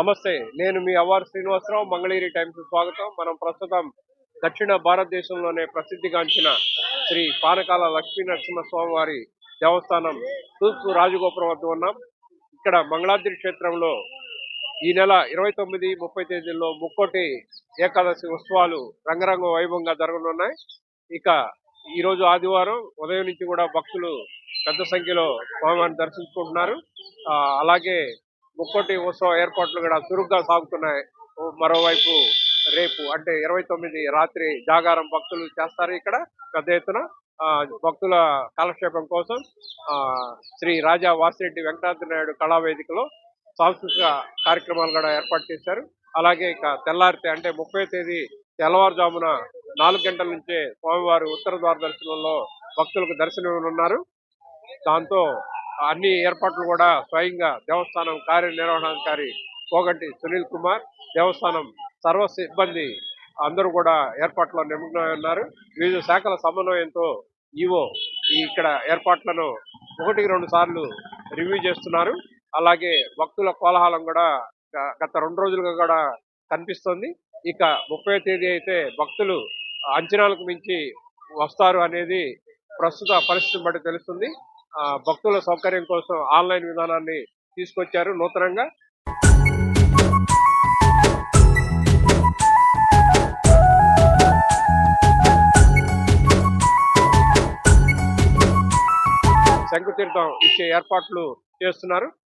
నమస్తే నేను మీ అవార్ శ్రీనివాసరావు మంగళగిరి టైమ్స్ స్వాగతం. మనం ప్రస్తుతం దక్షిణ భారతదేశంలోనే ప్రసిద్ధిగాంచిన శ్రీ పానకాల లక్ష్మీ నరసింహస్వామి వారి దేవస్థానం తూర్పు రాజగోపురం వద్ద ఉన్నాం. ఇక్కడ మంగళాద్రి క్షేత్రంలో ఈ నెల ఇరవై తొమ్మిది ముప్పై తేదీల్లో ముక్కోటి ఏకాదశి ఉత్సవాలు రంగరంగ వైభవంగా జరగనున్నాయి. ఇక ఈ రోజు ఆదివారం ఉదయం నుంచి కూడా భక్తులు పెద్ద సంఖ్యలో స్వామివారిని దర్శించుకుంటున్నారు. అలాగే ముక్కోటి ఉత్సవ ఏర్పాట్లు కూడా చురుగ్గా సాగుతున్నాయి. మరోవైపు రేపు అంటే ఇరవై తొమ్మిది రాత్రి జాగారం భక్తులు చేస్తారు ఇక్కడ. పెద్ద ఎత్తున ఆ, భక్తుల కాలక్షేపం కోసం ఆ, శ్రీ రాజా వాసిరెడ్డి వెంకటాద్రి నాయుడు కళావేదికలో సాంస్కృతిక కార్యక్రమాలు కూడా ఏర్పాటు చేశారు. అలాగే ఇక తెల్లారితే అంటే ముప్పై తేదీ తెల్లవారుజామున నాలుగు గంటల నుంచే స్వామివారి ఉత్తర ద్వార దర్శనంలో భక్తులకు దర్శనం ఉన్నారు. దాంతో అన్ని ఏర్పాట్లు కూడా స్వయంగా దేవస్థానం కార్యనిర్వహణాధికారి పోగంటి సునీల్ కుమార్ దేవస్థానం సర్వ సిబ్బంది అందరూ కూడా ఏర్పాట్లో నిమగ్నమై ఉన్నారు. వివిధ శాఖల సమన్వయంతో ఈవో ఇక్కడ ఏర్పాట్లను ఒకటికి రెండు సార్లు రివ్యూ చేస్తున్నారు. అలాగే భక్తుల కోలాహలం కూడా గత రెండు రోజులుగా కూడా కనిపిస్తుంది. ఇక ముప్పై తేదీ అయితే భక్తులు అంచనాలకు మించి వస్తారు అనేది ప్రస్తుత పరిస్థితిని బట్టి తెలుస్తుంది. భక్తుల సౌకర్యం కోసం ఆన్లైన్ విధానాన్ని తీసుకొచ్చారు నూతనంగా. శంకుతీర్థం ఇచ్చే ఏర్పాట్లు చేస్తున్నారు.